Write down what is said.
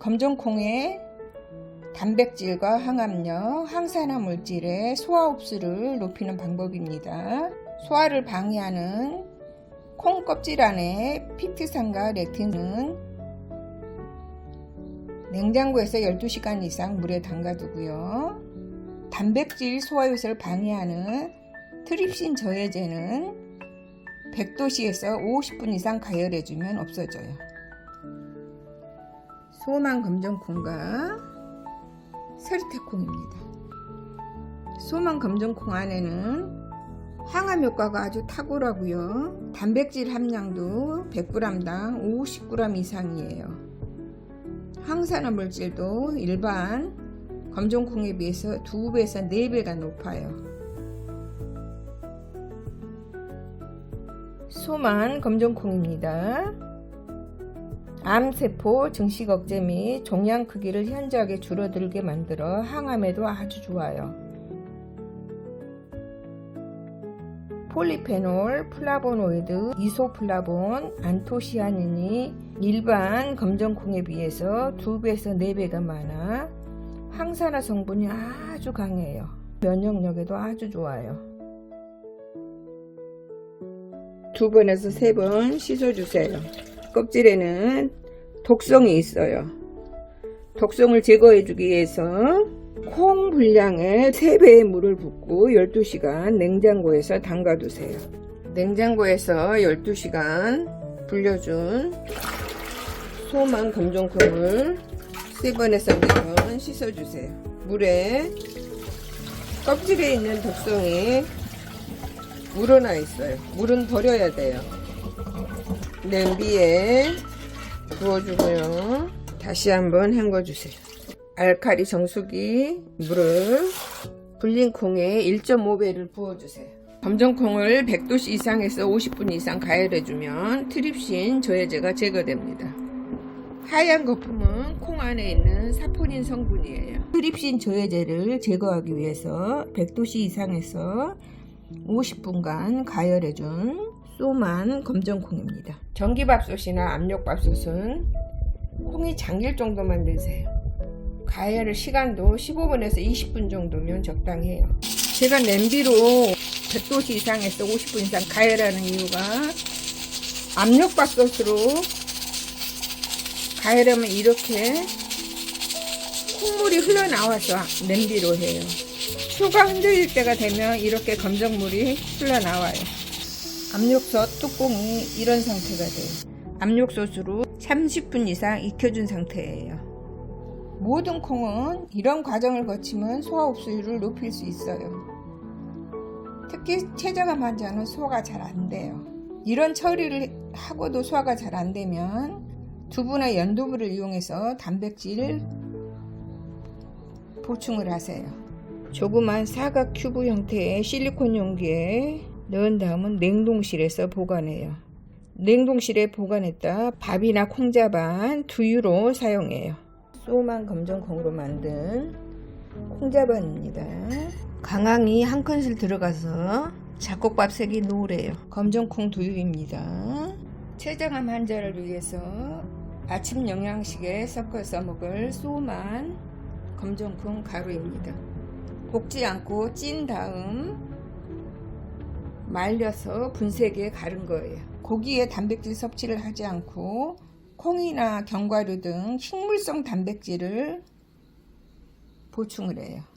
검정콩의 단백질과 항암력, 항산화 물질의 소화 흡수를 높이는 방법입니다. 소화를 방해하는 콩 껍질 안에 피트산과 렉틴은 냉장고에서 12시간 이상 물에 담가두고요. 단백질 소화 요소를 방해하는 트립신 저해제는 100도씨에서 50분 이상 가열해주면 없어져요. 소만 검정콩과 서리태콩입니다. 소만 검정콩 안에는 항암 효과가 아주 탁월하고요. 단백질 함량도 100g당 50g 이상이에요. 항산화 물질도 일반 검정콩에 비해서 2배에서 4배가 높아요. 소만 검정콩입니다. 암세포 증식 억제 및 종양 크기를 현저하게 줄어들게 만들어 항암에도 아주 좋아요. 폴리페놀, 플라보노이드, 이소플라본, 안토시아닌이 일반 검정콩에 비해서 2배에서 4배가 많아 항산화 성분이 아주 강해요. 면역력에도 아주 좋아요. 두 번에서 세 번 씻어주세요. 껍질에는 독성이 있어요. 독성을 제거해주기 위해서 콩 분량의 3배의 물을 붓고 12시간 냉장고에서 담가두세요. 냉장고에서 12시간 불려준 소만 검정콩을 3번에서 4번 씻어주세요. 물에 껍질에 있는 독성이 우러나 있어요. 물은 버려야 돼요. 냄비에 부어주고요. 다시 한번 헹궈주세요. 알칼리 정수기 물을 불린 콩에 1.5배를 부어주세요. 검정콩을 100도씨 이상에서 50분 이상 가열해주면 트립신 저해제가 제거됩니다. 하얀 거품은 콩 안에 있는 사포닌 성분이에요. 트립신 저해제를 제거하기 위해서 100도씨 이상에서 50분간 가열해준 쏘만 검정콩입니다. 전기밥솥이나 압력밥솥은 콩이 잠길 정도만 넣으세요. 가열을 시간도 15분에서 20분 정도면 적당해요. 제가 냄비로 100도씨 이상에서 50분 이상 가열하는 이유가 압력밥솥으로 가열하면 이렇게 콩물이 흘러나와서 냄비로 해요. 수가 흔들릴 때가 되면 이렇게 검정물이 흘러나와요. 압력솥 뚜껑이 이런 상태가 돼요. 압력솥으로 30분 이상 익혀준 상태예요. 모든 콩은 이런 과정을 거치면 소화 흡수율을 높일 수 있어요. 특히 체저감 환자는 소화가 잘 안 돼요. 이런 처리를 하고도 소화가 잘 안 되면 두부나 연두부를 이용해서 단백질 보충을 하세요. 조그만 사각 큐브 형태의 실리콘 용기에 넣은 다음은 냉동실에서 보관해요. 냉동실에 보관했다 밥이나 콩자반 두유로 사용해요. 소만 검정콩으로 만든 콩자반입니다. 강황이 한 큰술 들어가서 잡곡밥 색이 노래요. 검정콩 두유입니다. 췌장암 환자를 위해서 아침 영양식에 섞어서 먹을 소만 검정콩 가루입니다. 볶지 않고 찐 다음 말려서 분쇄기에 가른 거예요. 고기에 단백질 섭취를 하지 않고 콩이나 견과류 등 식물성 단백질을 보충을 해요.